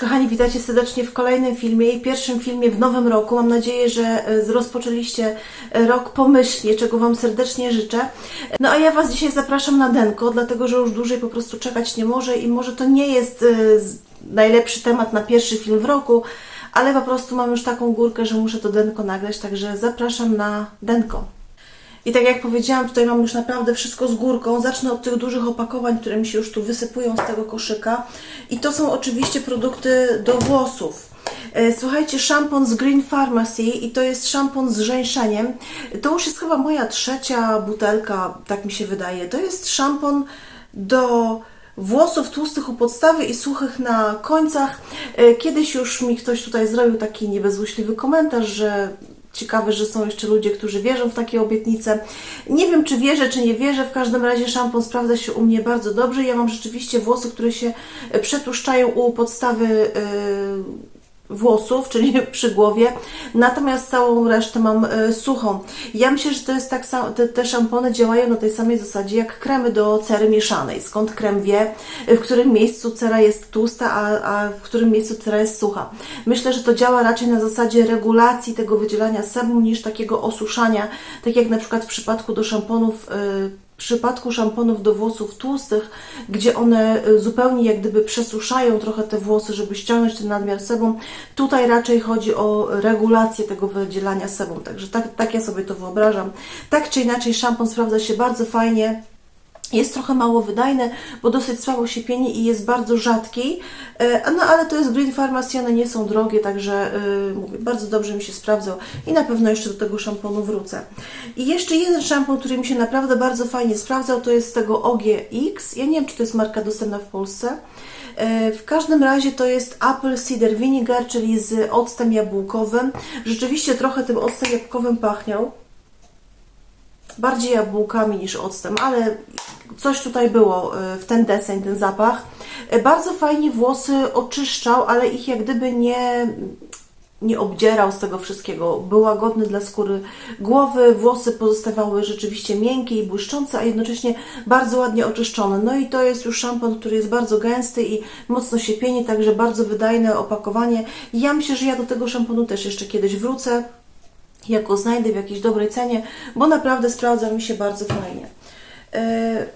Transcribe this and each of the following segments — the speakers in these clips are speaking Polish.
Kochani, witajcie serdecznie w kolejnym filmie i pierwszym filmie w nowym roku. Mam nadzieję, że e, rozpoczęliście e, rok pomyślnie, czego Wam serdecznie życzę. No a ja Was dzisiaj zapraszam na Denko, dlatego że już dłużej po prostu czekać nie może i może to nie jest e, najlepszy temat na pierwszy film w roku, ale po prostu mam już taką górkę, że muszę to Denko nagrać, także zapraszam na Denko. I tak jak powiedziałam, tutaj mam już naprawdę wszystko z górką. Zacznę od tych dużych opakowań, które mi się już tu wysypują z tego koszyka. I to są oczywiście produkty do włosów. E, Słuchajcie, szampon z Green Pharmacy i to jest szampon z żeńszeniem. To już jest chyba moja trzecia butelka, tak mi się wydaje. To jest szampon do włosów tłustych u podstawy i suchych na końcach. E, Kiedyś już mi ktoś tutaj zrobił taki niebezłośliwy komentarz, że Ciekawe, że są jeszcze ludzie, którzy wierzą w takie obietnice. Nie wiem, czy wierzę, czy nie wierzę. W każdym razie szampon sprawdza się u mnie bardzo dobrze. Ja mam rzeczywiście włosy, które się przetłuszczają u podstawy e, włosów, czyli przy głowie, natomiast całą resztę mam e, suchą. Ja myślę, że to jest tak samo, te, te szampony działają na tej samej zasadzie jak kremy do cery mieszanej. Skąd krem wie, e, w którym miejscu cera jest tłusta, a, a w którym miejscu cera jest sucha. Myślę, że to działa raczej na zasadzie regulacji tego wydzielania sebum niż takiego osuszania, tak jak na przykład w przypadku do szamponów e, przypadku szamponów do włosów tłustych, gdzie one y, zupełnie jak gdyby przesuszają trochę te włosy, żeby ściągnąć ten nadmiar sebum, tutaj raczej chodzi o regulację tego wydzielania sebum. Także tak, tak ja sobie to wyobrażam. Tak czy inaczej, szampon sprawdza się bardzo fajnie. Jest trochę mało wydajny, bo dosyć słabo się pieni i jest bardzo rzadki. E, No ale to jest Green Pharmacy, one nie są drogie, także e, mówię, bardzo dobrze mi się sprawdzał i na pewno jeszcze do tego szamponu wrócę. I jeszcze jeden szampon, który mi się naprawdę bardzo fajnie sprawdzał, to jest z tego OGX. Ja nie wiem, czy to jest marka dostępna w Polsce. E, W każdym razie to jest Apple Cider Vinegar, czyli z octem jabłkowym. Rzeczywiście trochę tym octem jabłkowym pachniał bardziej jabłkami niż octem, ale coś tutaj było e, w ten deseń, ten zapach. E, Bardzo fajnie włosy oczyszczał, ale ich jak gdyby nie, nie obdzierał z tego wszystkiego. Był łagodny dla skóry głowy, włosy pozostawały rzeczywiście miękkie i błyszczące, a jednocześnie bardzo ładnie oczyszczone. No i to jest już szampon, który jest bardzo gęsty i mocno się pieni, także bardzo wydajne opakowanie. Ja myślę, że ja do tego szamponu też jeszcze kiedyś wrócę jak znajdę w jakiejś dobrej cenie, bo naprawdę sprawdza mi się bardzo fajnie. E,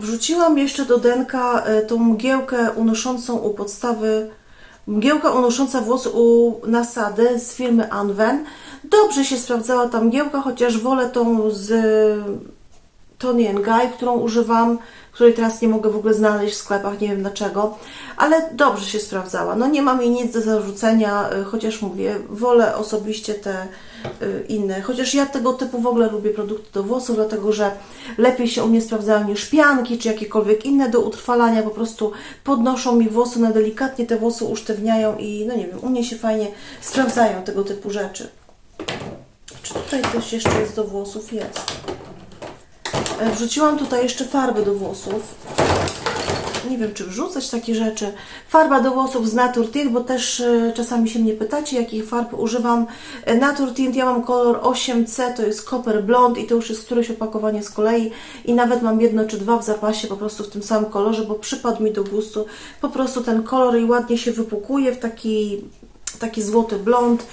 Wrzuciłam jeszcze do denka e, tą mgiełkę unoszącą u podstawy, mgiełka unosząca włosy u nasady z firmy Anwen. Dobrze się sprawdzała ta mgiełka, chociaż wolę tą z Tony Guy, którą używam, której teraz nie mogę w ogóle znaleźć w sklepach, nie wiem dlaczego, ale dobrze się sprawdzała. No nie mam jej nic do zarzucenia, y, chociaż mówię, wolę osobiście te y, inne, chociaż ja tego typu w ogóle lubię produkty do włosów, dlatego że lepiej się u mnie sprawdzają niż pianki, czy jakiekolwiek inne do utrwalania, po prostu podnoszą mi włosy, one delikatnie te włosy usztywniają i no nie wiem, u mnie się fajnie sprawdzają tego typu rzeczy. Czy tutaj coś jeszcze jest do włosów? Jest. E, Wrzuciłam tutaj jeszcze farby do włosów. Nie wiem, czy wrzucać takie rzeczy. Farba do włosów z Natur Tint, bo też e, czasami się mnie pytacie, jakich farb używam. E, Natur Tint, ja mam kolor 8C, to jest Copper Blond i to już jest któreś opakowanie z kolei. I nawet mam jedno czy dwa w zapasie po prostu w tym samym kolorze, bo przypadł mi do gustu po prostu ten kolor i ładnie się wypukuje w taki, taki złoty blond.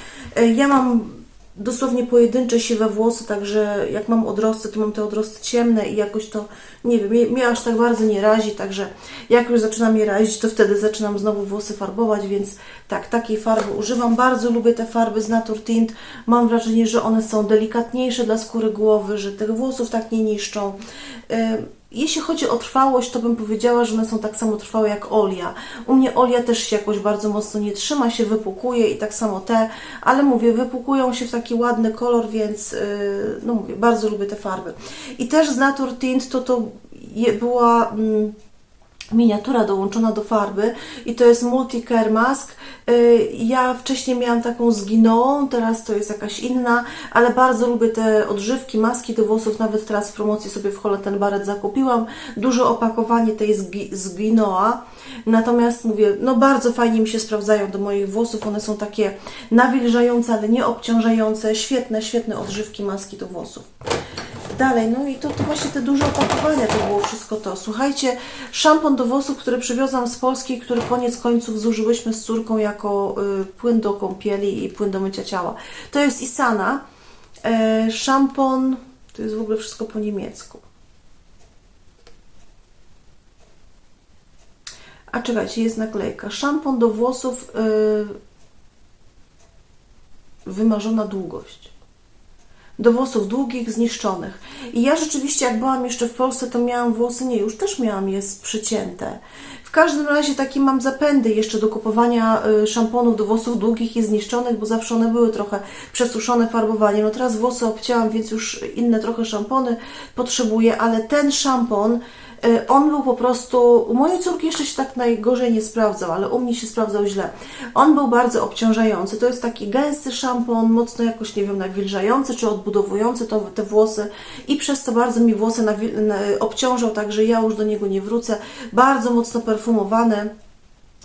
Ja mam dosłownie pojedyncze siwe włosy, także jak mam odrosty, to mam te odrosty ciemne i jakoś to, nie wiem, mnie, mnie aż tak bardzo nie razi, także jak już zaczynam je razić, to wtedy zaczynam znowu włosy farbować, więc tak, takiej farby używam. Bardzo lubię te farby z Natur Tint. Mam wrażenie, że one są delikatniejsze dla skóry głowy, że tych włosów tak nie niszczą. Ym, jeśli chodzi o trwałość, to bym powiedziała, że one są tak samo trwałe jak olia. U mnie olia też się jakoś bardzo mocno nie trzyma, się wypukuje i tak samo te, ale mówię, wypukują się w taki ładny kolor, więc yy, no mówię, bardzo lubię te farby. I też z Natur Tint to to była... Mm, miniatura dołączona do farby i to jest Multicare Mask. Y, Ja wcześniej miałam taką z Ginoą, teraz to jest jakaś inna, ale bardzo lubię te odżywki, maski do włosów, nawet teraz w promocji sobie w Hole ten baret zakupiłam. Duże opakowanie tej z Ginoa, natomiast mówię, no bardzo fajnie mi się sprawdzają do moich włosów, one są takie nawilżające, ale nie obciążające, świetne, świetne odżywki, maski do włosów. Dalej, no i to, to właśnie te duże opakowania to było wszystko to. Słuchajcie, szampon do włosów, który przywiozłam z Polski, który koniec końców zużyłyśmy z córką jako y, płyn do kąpieli i płyn do mycia ciała. To jest Isana. E, szampon, to jest w ogóle wszystko po niemiecku. A czekajcie, jest naklejka. Szampon do włosów y, wymarzona długość. Do włosów długich, zniszczonych. I ja rzeczywiście, jak byłam jeszcze w Polsce, to miałam włosy, nie, już też miałam je przycięte. W każdym razie takie mam zapędy jeszcze do kupowania y, szamponów do włosów długich i zniszczonych, bo zawsze one były trochę przesuszone farbowaniem. No teraz włosy obcięłam, więc już inne trochę szampony potrzebuję, ale ten szampon On był po prostu, u mojej córki jeszcze się tak najgorzej nie sprawdzał, ale u mnie się sprawdzał źle. On był bardzo obciążający. To jest taki gęsty szampon, mocno jakoś, nie wiem, nawilżający czy odbudowujący to, te włosy i przez to bardzo mi włosy obciążał, także ja już do niego nie wrócę. Bardzo mocno perfumowany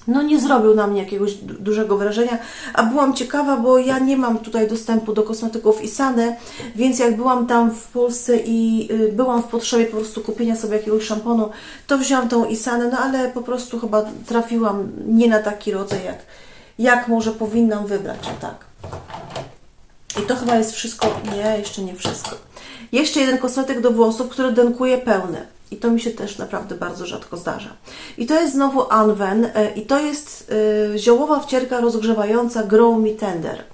no nie zrobił na mnie jakiegoś du- dużego wrażenia, a byłam ciekawa, bo ja nie mam tutaj dostępu do kosmetyków Isany, więc jak byłam tam w Polsce i y, byłam w potrzebie po prostu kupienia sobie jakiegoś szamponu, to wzięłam tą Isanę, no ale po prostu chyba trafiłam nie na taki rodzaj, jak, jak może powinnam wybrać, tak. I to chyba jest wszystko, nie, jeszcze nie wszystko. Jeszcze jeden kosmetyk do włosów, który denkuje pełny. I to mi się też naprawdę bardzo rzadko zdarza. I to jest znowu Anwen e, i to jest e, ziołowa wcierka rozgrzewająca Grow Me Tender.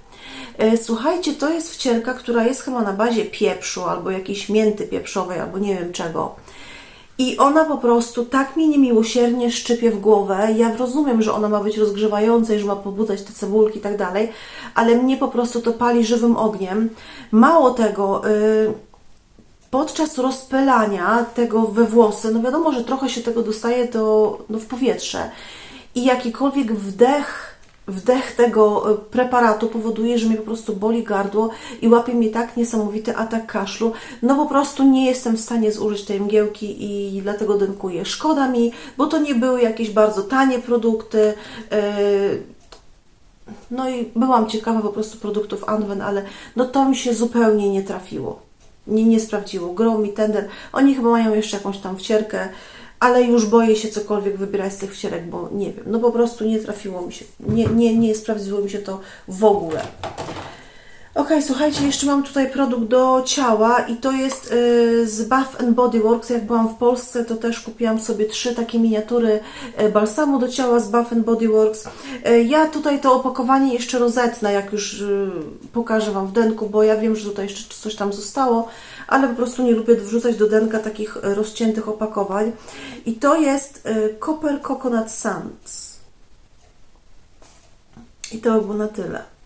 E, Słuchajcie, to jest wcierka, która jest chyba na bazie pieprzu albo jakiejś mięty pieprzowej, albo nie wiem czego. I ona po prostu tak mi niemiłosiernie szczypie w głowę. Ja rozumiem, że ona ma być rozgrzewająca i że ma pobudzać te cebulki i tak dalej, ale mnie po prostu to pali żywym ogniem. Mało tego, yy, podczas rozpylania tego we włosy, no wiadomo, że trochę się tego dostaje do, no w powietrze i jakikolwiek wdech, wdech tego e, preparatu powoduje, że mnie po prostu boli gardło i łapie mnie tak niesamowity atak kaszlu, no po prostu nie jestem w stanie zużyć tej mgiełki i dlatego dękuję. Szkoda mi, bo to nie były jakieś bardzo tanie produkty, yy, no i byłam ciekawa po prostu produktów Anwen, ale no to mi się zupełnie nie trafiło. Nie, nie sprawdziło. Grow tender. Oni chyba mają jeszcze jakąś tam wcierkę, ale już boję się cokolwiek wybierać z tych wcierek, bo nie wiem. No po prostu nie trafiło mi się. Nie, nie, nie sprawdziło mi się to w ogóle. Ok, słuchajcie, jeszcze mam tutaj produkt do ciała i to jest y, z Bath and Body Works. Jak byłam w Polsce, to też kupiłam sobie trzy takie miniatury y, balsamu do ciała z Bath and Body Works. Y, ja tutaj to opakowanie jeszcze rozetnę, jak już y, pokażę Wam w denku, bo ja wiem, że tutaj jeszcze coś tam zostało, ale po prostu nie lubię wrzucać do denka takich y, rozciętych opakowań. I to jest y, Copper Coconut Sands. I to by było na tyle.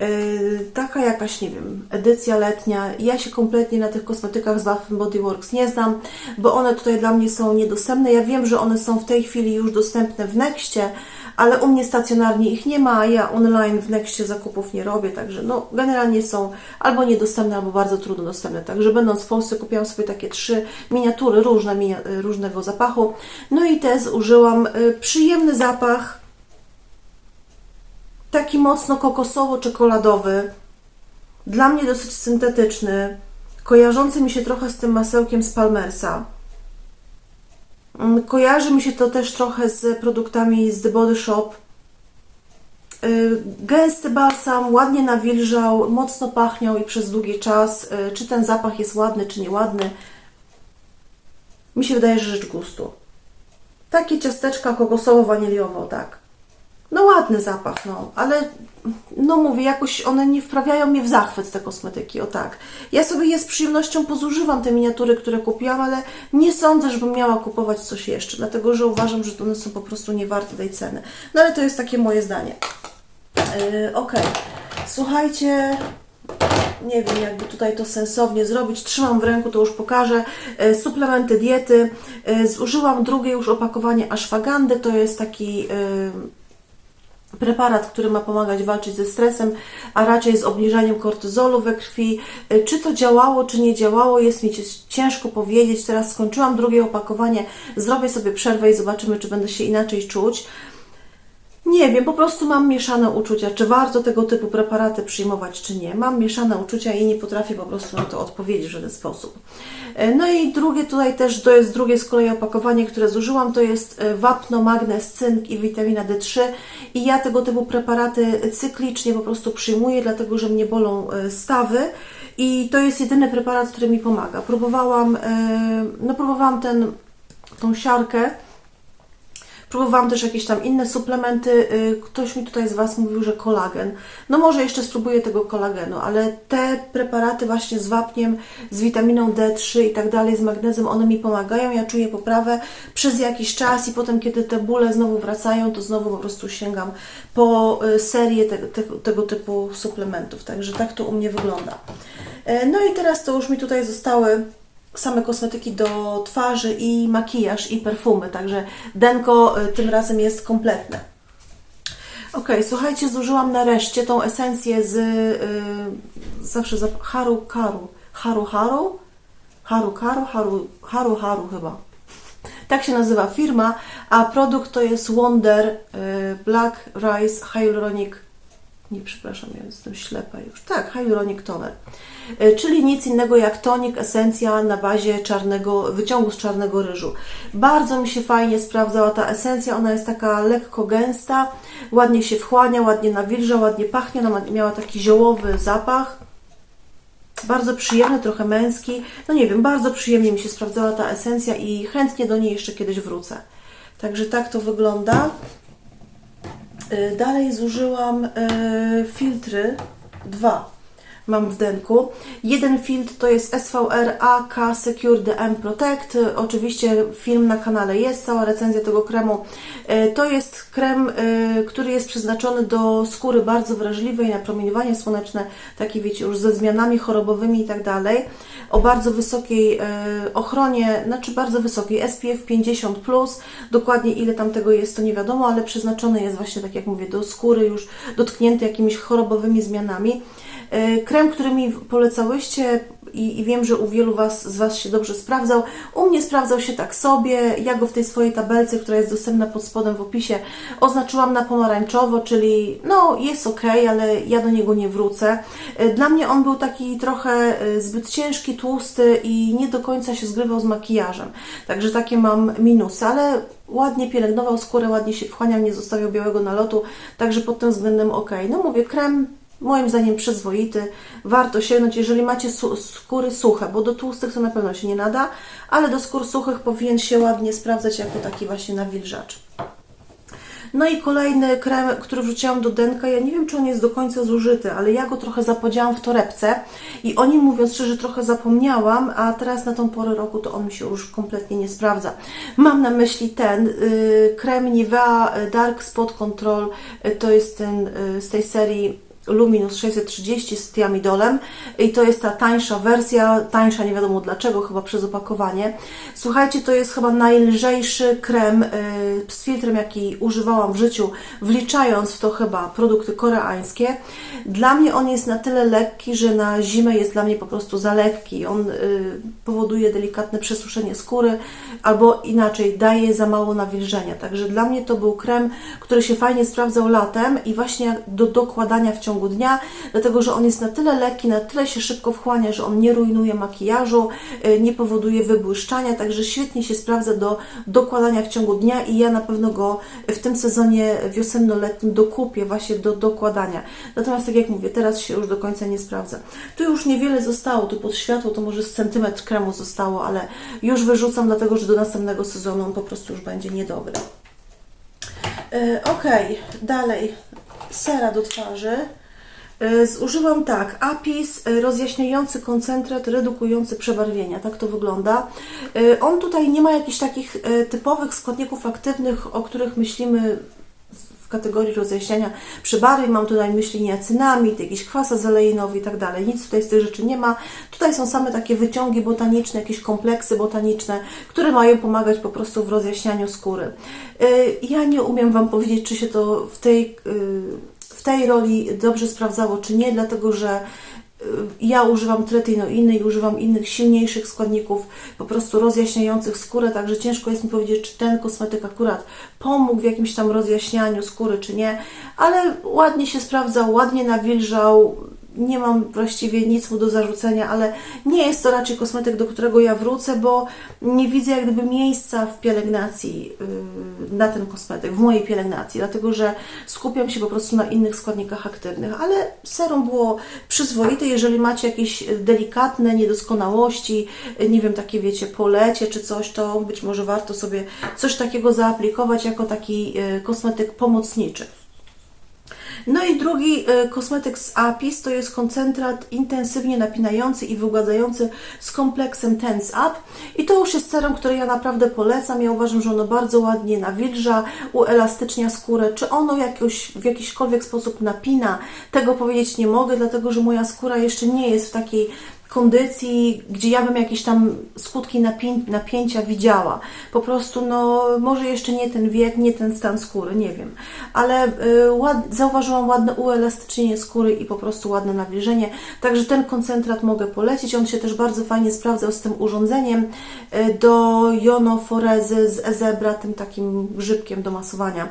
Yy, taka jakaś, nie wiem, edycja letnia. Ja się kompletnie na tych kosmetykach z Bath Body Works nie znam, bo one tutaj dla mnie są niedostępne. Ja wiem, że one są w tej chwili już dostępne w Nexcie, ale u mnie stacjonarnie ich nie ma, a ja online w Nexcie zakupów nie robię, także no generalnie są albo niedostępne, albo bardzo trudno dostępne. Także będąc w Polsce kupiłam sobie takie trzy miniatury różne, różnego zapachu. No i te zużyłam. Yy, Przyjemny zapach, taki mocno kokosowo-czekoladowy, dla mnie dosyć syntetyczny, kojarzący mi się trochę z tym masełkiem z Palmersa. Mm, Kojarzy mi się to też trochę z produktami z The Body Shop. Yy, Gęsty balsam, ładnie nawilżał, mocno pachniał i przez długi czas. Yy, Czy ten zapach jest ładny, czy nieładny? Mi się wydaje, że rzecz gustu. Takie ciasteczka kokosowo-waniliowo, tak. No ładny zapach, no, ale no mówię, jakoś one nie wprawiają mnie w zachwyt, te kosmetyki, o tak. Ja sobie je z przyjemnością pozużywam, te miniatury, które kupiłam, ale nie sądzę, żebym miała kupować coś jeszcze, dlatego, że uważam, że one są po prostu nie warte tej ceny. No ale to jest takie moje zdanie. Yy, Okej, słuchajcie, nie wiem, jakby tutaj to sensownie zrobić. Trzymam w ręku, to już pokażę. E, Suplementy diety. E, Zużyłam drugie już opakowanie ashwagandy. To jest taki e, preparat, który ma pomagać walczyć ze stresem, a raczej z obniżaniem kortyzolu we krwi. E, Czy to działało, czy nie działało, jest mi ciężko powiedzieć. Teraz skończyłam drugie opakowanie. Zrobię sobie przerwę i zobaczymy, czy będę się inaczej czuć. Nie wiem, po prostu mam mieszane uczucia, czy warto tego typu preparaty przyjmować, czy nie. Mam mieszane uczucia i nie potrafię po prostu na to odpowiedzieć w żaden sposób. E, No i drugie tutaj też, to jest drugie z kolei opakowanie, które zużyłam, to jest e, wapno, magnez, cynk i witamina D3 i ja tego typu preparaty cyklicznie po prostu przyjmuję, dlatego że mnie bolą e, stawy i to jest jedyny preparat, który mi pomaga. Próbowałam, no próbowałam ten, tą siarkę, Próbowałam też jakieś tam inne suplementy. Y, Ktoś mi tutaj z Was mówił, że kolagen. No może jeszcze spróbuję tego kolagenu, ale te preparaty właśnie z wapniem, z witaminą D3 i tak dalej, z magnezem, one mi pomagają. Ja czuję poprawę przez jakiś czas i potem, kiedy te bóle znowu wracają, to znowu po prostu sięgam po y, serię te, te, tego typu suplementów. Także tak to u mnie wygląda. E, No i teraz to już mi tutaj zostały same kosmetyki do twarzy i makijaż i perfumy, także denko y, tym razem jest kompletne. Ok, słuchajcie, zużyłam nareszcie tą esencję z y, zawsze zap- Haru Karu. Haru Haru? Haru Karu? Haru Haru, Haru chyba. Tak się nazywa firma, a produkt to jest Wonder y, Black Rice Hyaluronic nie, przepraszam, ja jestem ślepa już. Tak, Hyaluronic Toner. Y, Czyli nic innego jak tonik, esencja na bazie czarnego, wyciągu z czarnego ryżu. Bardzo mi się fajnie sprawdzała ta esencja. Ona jest taka lekko gęsta, ładnie się wchłania, ładnie nawilża, ładnie pachnie. Ona miała taki ziołowy zapach. Bardzo przyjemny, trochę męski. No nie wiem, bardzo przyjemnie mi się sprawdzała ta esencja i chętnie do niej jeszcze kiedyś wrócę. Także tak to wygląda. Y, Dalej zużyłam y, filtry, dwa mam w denku. Jeden filtr to jest SVR AK Secure DM Protect. Oczywiście film na kanale jest, cała recenzja tego kremu. Y, To jest krem, y, który jest przeznaczony do skóry bardzo wrażliwej na promieniowanie słoneczne, takie wiecie, już ze zmianami chorobowymi i tak dalej. O bardzo wysokiej y, ochronie, znaczy bardzo wysokiej, SPF 50, dokładnie ile tam tego jest, to nie wiadomo, ale przeznaczony jest właśnie, tak jak mówię, do skóry już dotkniętej jakimiś chorobowymi zmianami. Y, Krem, który mi polecałyście i, i wiem, że u wielu was, z Was się dobrze sprawdzał. U mnie sprawdzał się tak sobie. Ja go w tej swojej tabelce, która jest dostępna pod spodem w opisie, oznaczyłam na pomarańczowo, czyli no jest ok, ale ja do niego nie wrócę. Y, Dla mnie on był taki trochę y, zbyt ciężki, tłusty i nie do końca się zgrywał z makijażem. Także takie mam minusy, ale ładnie pielęgnował skórę, ładnie się wchłaniał, nie zostawiał białego nalotu, także pod tym względem ok. No mówię, krem moim zdaniem przyzwoity, warto sięgnąć, jeżeli macie skóry suche, bo do tłustych to na pewno się nie nada, ale do skór suchych powinien się ładnie sprawdzać jako taki właśnie nawilżacz. No i kolejny krem, który wrzuciłam do denka, ja nie wiem, czy on jest do końca zużyty, ale ja go trochę zapodziałam w torebce i o nim mówiąc szczerze trochę zapomniałam, a teraz na tą porę roku to on mi się już kompletnie nie sprawdza. Mam na myśli ten y, krem Nivea Dark Spot Control, y, to jest ten y, z tej serii Luminous 630 z tiamidolem i to jest ta tańsza wersja, tańsza nie wiadomo dlaczego, chyba przez opakowanie. Słuchajcie, to jest chyba najlżejszy krem y, z filtrem, jaki używałam w życiu, wliczając w to chyba produkty koreańskie. Dla mnie on jest na tyle lekki, że na zimę jest dla mnie po prostu za lekki. On y, powoduje delikatne przesuszenie skóry albo inaczej, daje za mało nawilżenia. Także dla mnie to był krem, który się fajnie sprawdzał latem i właśnie do dokładania w ciągu dnia, dlatego że on jest na tyle lekki, na tyle się szybko wchłania, że on nie rujnuje makijażu, y, nie powoduje wybłyszczania, także świetnie się sprawdza do dokładania w ciągu dnia i ja na pewno go w tym sezonie wiosenno-letnim dokupię właśnie do dokładania. Natomiast tak jak mówię, teraz się już do końca nie sprawdza. Tu już niewiele zostało, tu pod światło to może z centymetr kremu zostało, ale już wyrzucam, dlatego że do następnego sezonu on po prostu już będzie niedobry. E, Ok, dalej. Sera do twarzy. E, Zużyłam tak, Apis e, rozjaśniający koncentrat redukujący przebarwienia, tak to wygląda. E, On tutaj nie ma jakichś takich typowych składników aktywnych, o których myślimy w kategorii rozjaśniania przybarwień. Mam tutaj myśli niacynamid, jakiś kwas azelenowy i tak dalej. Nic tutaj z tych rzeczy nie ma. Tutaj są same takie wyciągi botaniczne, jakieś kompleksy botaniczne, które mają pomagać po prostu w rozjaśnianiu skóry. Ja nie umiem Wam powiedzieć, czy się to w tej, w tej roli dobrze sprawdzało, czy nie, dlatego że y, ja używam tretinoiny i używam innych silniejszych składników, po prostu rozjaśniających skórę, także ciężko jest mi powiedzieć, czy ten kosmetyk akurat pomógł w jakimś tam rozjaśnianiu skóry, czy nie, ale ładnie się sprawdzał, ładnie nawilżał, nie mam właściwie nic mu do zarzucenia, ale nie jest to raczej kosmetyk, do którego ja wrócę, bo nie widzę jak gdyby miejsca w pielęgnacji yy, na ten kosmetyk, w mojej pielęgnacji, dlatego że skupiam się po prostu na innych składnikach aktywnych, ale serum było przyzwoite, jeżeli macie jakieś delikatne niedoskonałości, yy, nie wiem, takie wiecie, polecie czy coś, to być może warto sobie coś takiego zaaplikować jako taki yy, kosmetyk pomocniczy. No i drugi y, kosmetyk z Apis to jest koncentrat intensywnie napinający i wygładzający z kompleksem Tense Up. I to już jest serum, które ja naprawdę polecam. Ja uważam, że ono bardzo ładnie nawilża, uelastycznia skórę. Czy ono jakoś, w jakiśkolwiek sposób napina, tego powiedzieć nie mogę, dlatego że moja skóra jeszcze nie jest w takiej kondycji, gdzie ja bym jakieś tam skutki napię napięcia widziała. Po prostu, no, może jeszcze nie ten wiek, nie ten stan skóry, nie wiem. Ale y, ład, zauważyłam ładne uelastycznienie skóry i po prostu ładne nawilżenie. Także ten koncentrat mogę polecić. On się też bardzo fajnie sprawdzał z tym urządzeniem y, do jonoforezy z ezebra, tym takim grzybkiem do masowania.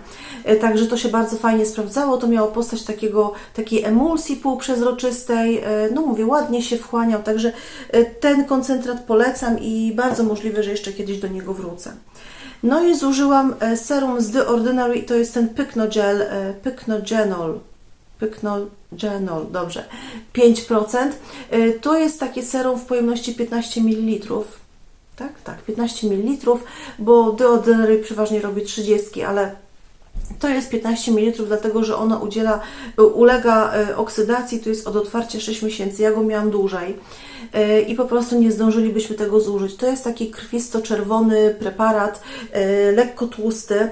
Y, także to się bardzo fajnie sprawdzało. To miało postać takiego, takiej emulsji półprzezroczystej. Y, no mówię, ładnie się wchłaniał, Także y, ten koncentrat polecam i bardzo możliwe, że jeszcze kiedyś do niego wrócę. No i zużyłam e, serum z The Ordinary, to jest ten Pyknogel, e, Pyknogenol. Pyknogenol, dobrze, 5%. E, To jest takie serum w pojemności 15 ml. Tak, tak, 15 ml, bo The Ordinary przeważnie robi 30, ale to jest 15 ml, dlatego że ona udziela, ulega e, oksydacji, to jest od otwarcia 6 miesięcy. Ja go miałam dłużej e, i po prostu nie zdążylibyśmy tego zużyć. To jest taki krwisto-czerwony preparat, lekko tłusty,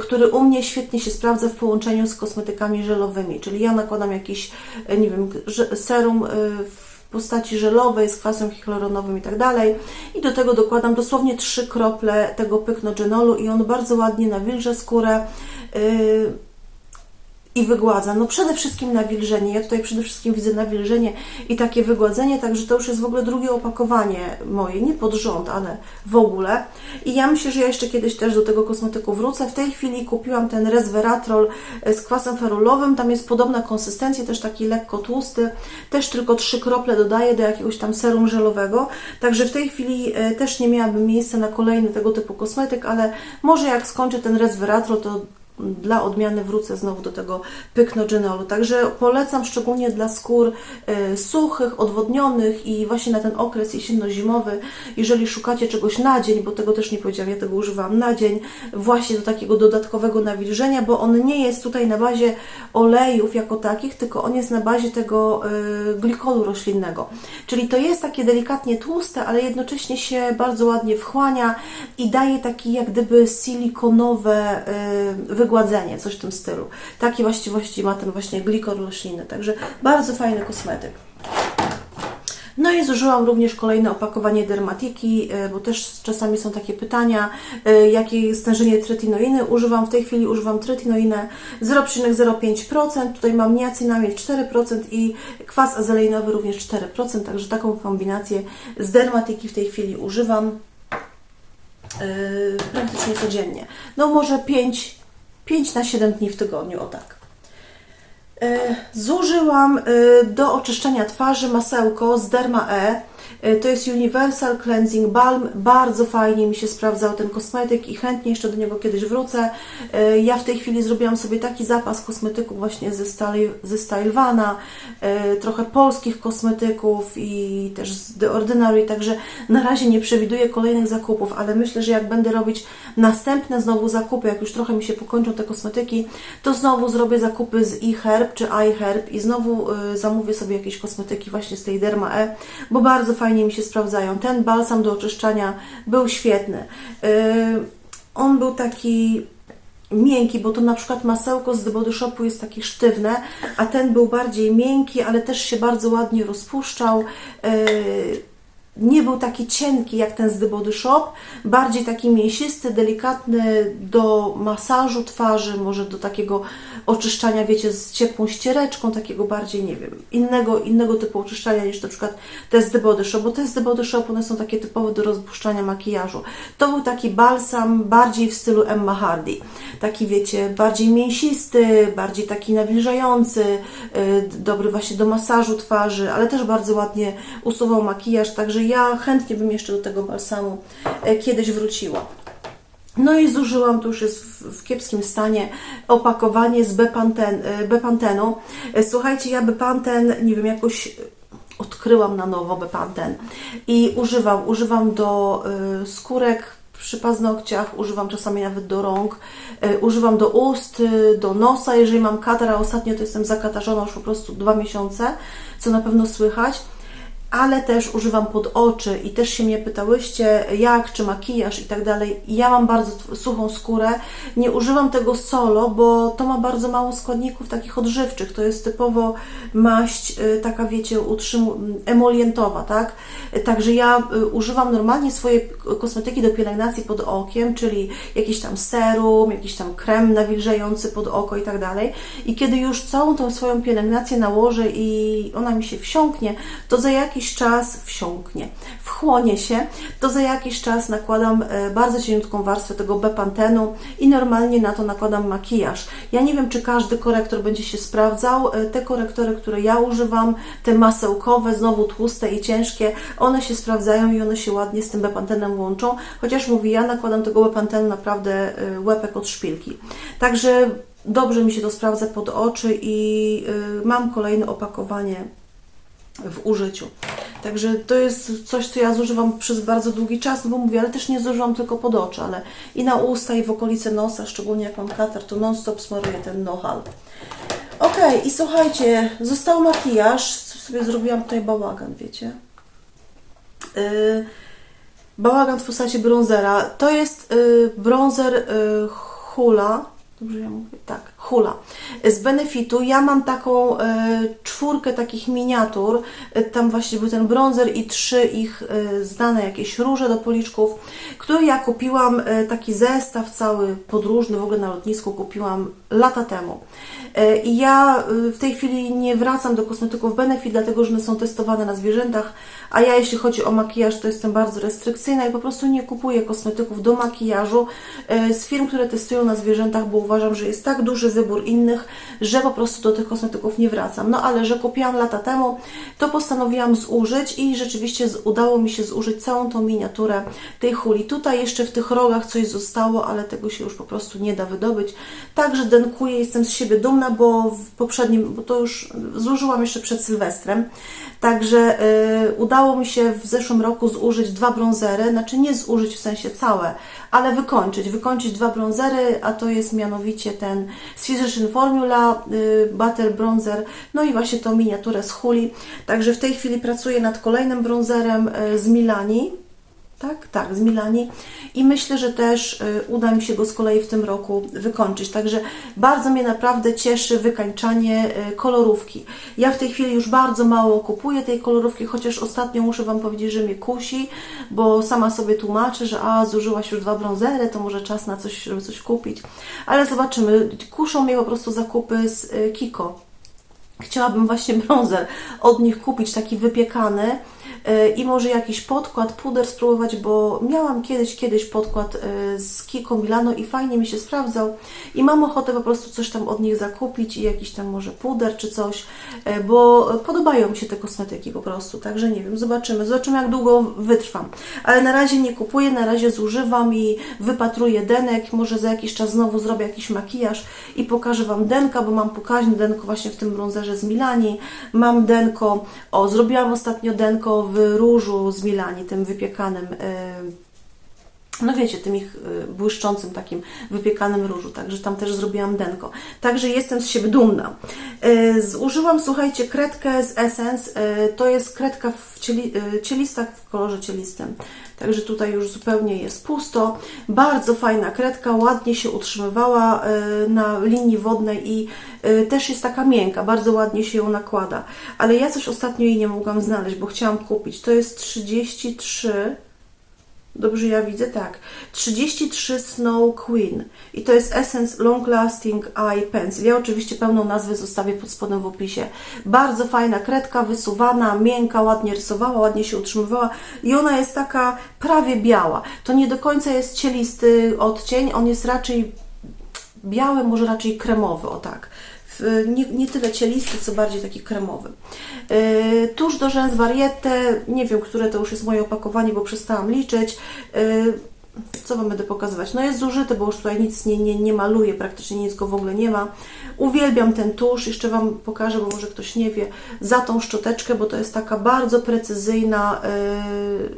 który u mnie świetnie się sprawdza w połączeniu z kosmetykami żelowymi. Czyli ja nakładam jakiś, nie wiem, serum w postaci żelowej z kwasem hialuronowym i tak dalej. I do tego dokładam dosłownie 3 krople tego pyknogenolu i on bardzo ładnie nawilża skórę. Yy, i wygładza. No przede wszystkim nawilżenie. Ja tutaj przede wszystkim widzę nawilżenie i takie wygładzenie, także to już jest w ogóle drugie opakowanie moje, nie pod rząd, ale w ogóle. I ja myślę, że ja jeszcze kiedyś też do tego kosmetyku wrócę. W tej chwili kupiłam ten resveratrol z kwasem ferulowym. Tam jest podobna konsystencja, też taki lekko tłusty. Też tylko trzy krople dodaję do jakiegoś tam serum żelowego. Także w tej chwili e, też nie miałabym miejsca na kolejny tego typu kosmetyk, ale może jak skończę ten resveratrol, to dla odmiany wrócę znowu do tego pyknogenolu. Także polecam szczególnie dla skór y, suchych, odwodnionych i właśnie na ten okres jesienno-zimowy, jeżeli szukacie czegoś na dzień, bo tego też nie powiedziałam, ja tego używam na dzień, właśnie do takiego dodatkowego nawilżenia, bo on nie jest tutaj na bazie olejów jako takich, tylko on jest na bazie tego y, glikolu roślinnego. Czyli to jest takie delikatnie tłuste, ale jednocześnie się bardzo ładnie wchłania i daje taki jak gdyby silikonowe y, wygładzenie, coś w tym stylu. Takie właściwości ma ten właśnie glikor roślinny, także bardzo fajny kosmetyk. No i zużyłam również kolejne opakowanie dermatiki, e, bo też czasami są takie pytania, e, jakie stężenie tretinoiny. Używam w tej chwili używam tretinoinę 0,05%. Tutaj mam niacinamid 4% i kwas azelejnowy również 4%, także taką kombinację z dermatiki w tej chwili używam yy, praktycznie codziennie. No może 5 5 na 7 dni w tygodniu, o tak. E, zużyłam e, do oczyszczenia twarzy masełko z Derma E E, to jest Universal Cleansing Balm. Bardzo fajnie mi się sprawdzał ten kosmetyk i chętnie jeszcze do niego kiedyś wrócę. E, ja w tej chwili zrobiłam sobie taki zapas kosmetyków właśnie ze, Style, ze Stylevana, e, trochę polskich kosmetyków i też z The Ordinary, także na razie nie przewiduję kolejnych zakupów, ale myślę, że jak będę robić następne znowu zakupy, jak już trochę mi się pokończą te kosmetyki, to znowu zrobię zakupy z eHerb czy iHerb i znowu zamówię sobie jakieś kosmetyki właśnie z tej Derma E, bo bardzo fajnie mi się sprawdzają. Ten balsam do oczyszczania był świetny. Yy, on był taki miękki, bo to na przykład masełko z Body Shopu jest takie sztywne, a ten był bardziej miękki, ale też się bardzo ładnie rozpuszczał. Nie był taki cienki jak ten z The Body Shop, bardziej taki mięsisty, delikatny do masażu twarzy, może do takiego oczyszczania, wiecie, z ciepłą ściereczką, takiego bardziej, nie wiem, innego, innego typu oczyszczania niż na przykład te z The Body Shop, bo te z The Body Shop, one są takie typowe do rozpuszczania makijażu. To był taki balsam bardziej w stylu Emma Hardy. Taki, wiecie, bardziej mięsisty, bardziej taki nawilżający, yy, dobry właśnie do masażu twarzy, ale też bardzo ładnie usuwał makijaż, także ja chętnie bym jeszcze do tego balsamu e, kiedyś wróciła. No i zużyłam, to już jest w, kiepskim stanie, opakowanie z Bepanten, e, Bepantenu. E, Słuchajcie, ja Bepanten, nie wiem, jakoś odkryłam na nowo Bepanten i używam, używam do skórek przy paznokciach, używam czasami nawet do rąk, używam do ust, do nosa, jeżeli mam katar, a ostatnio to jestem zakatarzona już po prostu dwa miesiące, co na pewno słychać ale też używam pod oczy i też się mnie pytałyście, jak, czy makijaż i tak dalej. Ja mam bardzo suchą skórę, nie używam tego solo, bo to ma bardzo mało składników takich odżywczych. To jest typowo maść y, taka, wiecie, emolientowa, tak? Także ja y, używam normalnie swojej k- kosmetyki do pielęgnacji pod okiem, czyli jakiś tam serum, jakiś tam krem nawilżający pod oko i tak dalej. I kiedy już całą tą swoją pielęgnację nałożę i ona mi się wsiąknie, to za jakiś czas wsiąknie, wchłonie się, to za jakiś czas nakładam e, bardzo cieniutką warstwę tego Bepantenu i normalnie na to nakładam makijaż. Ja nie wiem, czy każdy korektor będzie się sprawdzał. E, Te korektory, które ja używam, te masełkowe, znowu tłuste i ciężkie, one się sprawdzają i one się ładnie z tym Bepantenem łączą. Chociaż mówię, ja nakładam tego Bepantenu naprawdę e, łepek od szpilki. Także dobrze mi się to sprawdza pod oczy i mam kolejne opakowanie w użyciu. Także to jest coś, co ja zużywam przez bardzo długi czas, no bo mówię, ale też nie zużywam tylko pod oczy, ale i na usta, i w okolice nosa, szczególnie jak mam katar, to non-stop smaruję ten nohal. Ok, i słuchajcie, został makijaż, sobie zrobiłam tutaj bałagan, wiecie. Yy, bałagan w postaci bronzera. To jest yy, bronzer yy, Hula. Dobrze ja mówię? Tak, Hula. Z Benefitu. Ja mam taką e, czwórkę takich miniatur. E, tam właśnie był ten bronzer i trzy ich e, znane jakieś róże do policzków, które ja kupiłam, e, taki zestaw cały podróżny, w ogóle na lotnisku kupiłam lata temu. E, I ja e, w tej chwili nie wracam do kosmetyków Benefit, dlatego że one są testowane na zwierzętach, a ja jeśli chodzi o makijaż, to jestem bardzo restrykcyjna i po prostu nie kupuję kosmetyków do makijażu e, z firm, które testują na zwierzętach, bo uważam, że jest tak duży wybór innych, że po prostu do tych kosmetyków nie wracam. No ale że kupiłam lata temu, to postanowiłam zużyć i rzeczywiście udało mi się zużyć całą tą miniaturę tej huli. Tutaj jeszcze w tych rogach coś zostało, ale tego się już po prostu nie da wydobyć. Także denkuję, jestem z siebie dumna, bo w poprzednim, bo to już zużyłam jeszcze przed Sylwestrem. Także y, udało mi się w zeszłym roku zużyć dwa brązery, znaczy nie zużyć w sensie całe, ale wykończyć. Wykończyć dwa brązery, a to jest mianowicie ten Physician Formula y, Butter Bronzer, no i właśnie tą miniaturę z Huli. Także w tej chwili pracuję nad kolejnym brązerem y, z Milani. Tak, tak, z Milani. I myślę, że też y, uda mi się go z kolei w tym roku wykończyć. Także bardzo mnie naprawdę cieszy wykańczanie y, kolorówki. Ja w tej chwili już bardzo mało kupuję tej kolorówki, chociaż ostatnio muszę Wam powiedzieć, że mnie kusi, bo sama sobie tłumaczę, że a, zużyłaś już dwa brązery, to może czas na coś, żeby coś kupić. Ale zobaczymy. Kuszą mnie po prostu zakupy z y, Kiko. Chciałabym właśnie bronzer od nich kupić, taki wypiekany i może jakiś podkład, puder spróbować, bo miałam kiedyś, kiedyś podkład yy, z Kiko Milano i fajnie mi się sprawdzał. I mam ochotę po prostu coś tam od nich zakupić i jakiś tam może puder czy coś, yy, bo podobają mi się te kosmetyki po prostu, także nie wiem, zobaczymy, zobaczymy jak długo wytrwam, ale na razie nie kupuję, na razie zużywam i wypatruję denek, może za jakiś czas znowu zrobię jakiś makijaż i pokażę Wam denka, bo mam pokaźny denko właśnie w tym bronzerze z Milani, mam denko, o zrobiłam ostatnio denko w różu z Milani, tym wypiekanym yy, no wiecie, tym ich y, błyszczącym takim wypiekanym różu, także tam też zrobiłam denko. Także jestem z siebie dumna. E, Zużyłam, słuchajcie, kredkę z Essence. E, To jest kredka w cieli, e, cielista w kolorze cielistym. Także tutaj już zupełnie jest pusto. Bardzo fajna kredka, ładnie się utrzymywała na linii wodnej i też jest taka miękka, bardzo ładnie się ją nakłada. Ale ja coś ostatnio jej nie mogłam znaleźć, bo chciałam kupić. To jest 33 Dobrze ja widzę, tak. 33 Snow Queen. I to jest Essence Long Lasting Eye Pencil. Ja oczywiście pełną nazwę zostawię pod spodem w opisie. Bardzo fajna kredka, wysuwana, miękka, ładnie rysowała, ładnie się utrzymywała. I ona jest taka prawie biała. To nie do końca jest cielisty odcień, on jest raczej biały, może raczej kremowy, o tak. W- Nie, nie tyle cielisty, co bardziej taki kremowy. Yy, tuż do rzęs warietę, nie wiem, które to już jest moje opakowanie, bo przestałam liczyć. Yy, co Wam będę pokazywać? No jest zużyty, bo już tutaj nic nie, nie, nie maluję, praktycznie nic go w ogóle nie ma. Uwielbiam ten tusz, jeszcze Wam pokażę, bo może ktoś nie wie, za tą szczoteczkę, bo to jest taka bardzo precyzyjna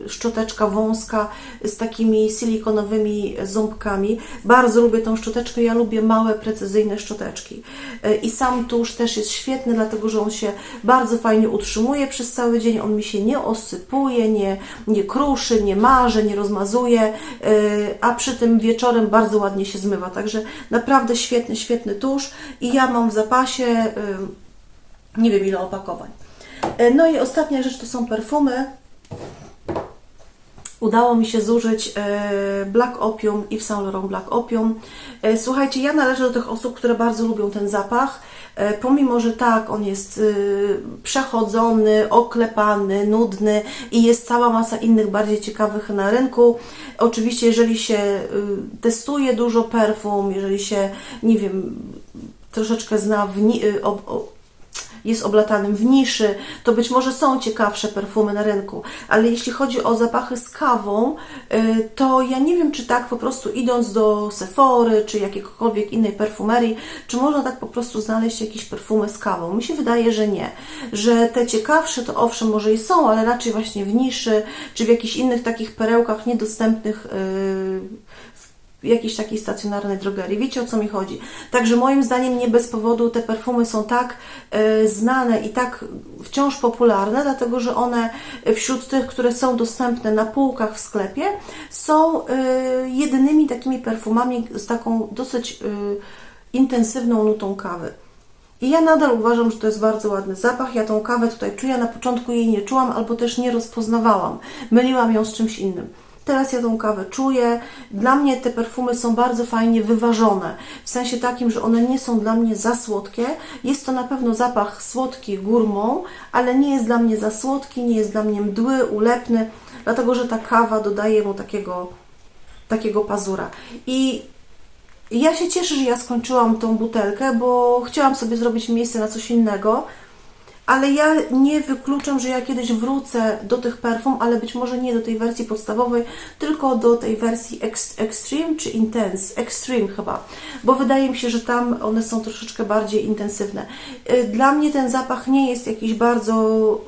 yy, szczoteczka wąska z takimi silikonowymi ząbkami. Bardzo lubię tą szczoteczkę, ja lubię małe, precyzyjne szczoteczki. Yy, I sam tusz też jest świetny, dlatego że on się bardzo fajnie utrzymuje przez cały dzień, on mi się nie osypuje, nie, nie kruszy, nie marzy, nie rozmazuje, a przy tym wieczorem bardzo ładnie się zmywa. Także naprawdę świetny, świetny tusz i ja mam w zapasie yy, nie wiem ile opakowań. Yy, No i ostatnia rzecz to są perfumy. Udało mi się zużyć e, Black Opium i w Saint Laurent Black Opium. E, Słuchajcie, ja należę do tych osób, które bardzo lubią ten zapach. E, Pomimo, że tak, on jest przechodzony, oklepany, nudny i jest cała masa innych bardziej ciekawych na rynku. Oczywiście, jeżeli się testuje dużo perfum, jeżeli się, nie wiem, troszeczkę zna w, o, jest oblatanym w niszy, to być może są ciekawsze perfumy na rynku, ale jeśli chodzi o zapachy z kawą, y, to ja nie wiem, czy tak po prostu idąc do Sephory, czy jakiejkolwiek innej perfumerii, czy można tak po prostu znaleźć jakieś perfumy z kawą. Mi się wydaje, że nie. Że te ciekawsze to owszem może i są, ale raczej właśnie w niszy, czy w jakichś innych takich perełkach niedostępnych y, w jakiejś takiej stacjonarnej drogerii. Wiecie o co mi chodzi? Także moim zdaniem nie bez powodu te perfumy są tak e, znane i tak wciąż popularne, dlatego że one wśród tych, które są dostępne na półkach w sklepie, są e, jedynymi takimi perfumami z taką dosyć e, intensywną nutą kawy. I ja nadal uważam, że to jest bardzo ładny zapach. Ja tą kawę tutaj czuję. Na początku jej nie czułam, albo też nie rozpoznawałam. Myliłam ją z czymś innym. Teraz ja tą kawę czuję. Dla mnie te perfumy są bardzo fajnie wyważone. W sensie takim, że one nie są dla mnie za słodkie. Jest to na pewno zapach słodki górmą, ale nie jest dla mnie za słodki, nie jest dla mnie mdły, ulepny, dlatego że ta kawa dodaje mu takiego, takiego pazura. I ja się cieszę, że ja skończyłam tą butelkę, bo chciałam sobie zrobić miejsce na coś innego, ale ja nie wykluczam, że ja kiedyś wrócę do tych perfum, ale być może nie do tej wersji podstawowej, tylko do tej wersji ex, Extreme czy Intense, Extreme chyba, bo wydaje mi się, że tam one są troszeczkę bardziej intensywne. Y, Dla mnie ten zapach nie jest jakiś bardzo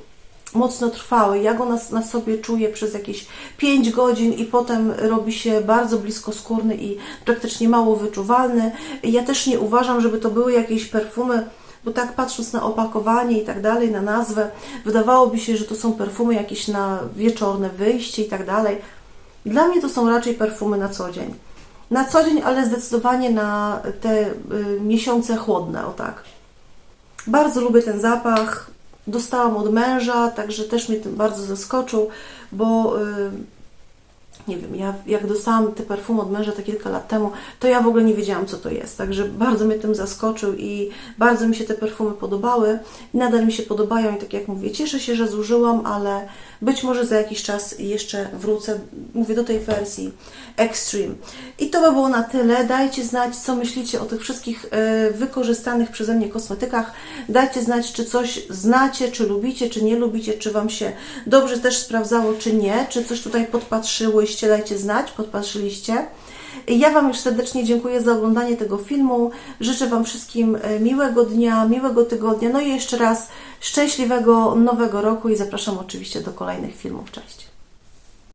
mocno trwały. Ja go na, na sobie czuję przez jakieś 5 godzin i potem robi się bardzo bliskoskórny i praktycznie mało wyczuwalny. Ja też nie uważam, żeby to były jakieś perfumy, bo tak patrząc na opakowanie i tak dalej, na nazwę, wydawałoby się, że to są perfumy jakieś na wieczorne wyjście i tak dalej. Dla mnie to są raczej perfumy na co dzień. Na co dzień, ale zdecydowanie na te y, miesiące chłodne, o tak. Bardzo lubię ten zapach. Dostałam od męża, także też mnie tym bardzo zaskoczył, bo y, nie wiem, ja jak dostałam te perfumy od męża te kilka lat temu, to ja w ogóle nie wiedziałam, co to jest. Także bardzo mnie tym zaskoczył i bardzo mi się te perfumy podobały. Nadal mi się podobają i tak jak mówię, cieszę się, że zużyłam, ale być może za jakiś czas jeszcze wrócę, mówię, do tej wersji Extreme. I to by było na tyle. Dajcie znać, co myślicie o tych wszystkich e, wykorzystanych przeze mnie kosmetykach. Dajcie znać, czy coś znacie, czy lubicie, czy nie lubicie, czy Wam się dobrze też sprawdzało, czy nie, czy coś tutaj podpatrzyłyście, dajcie znać, podpatrzyliście. Ja Wam już serdecznie dziękuję za oglądanie tego filmu. Życzę Wam wszystkim e, miłego dnia, miłego tygodnia, no i jeszcze raz szczęśliwego nowego roku i zapraszam oczywiście do kolejnych filmów. Cześć!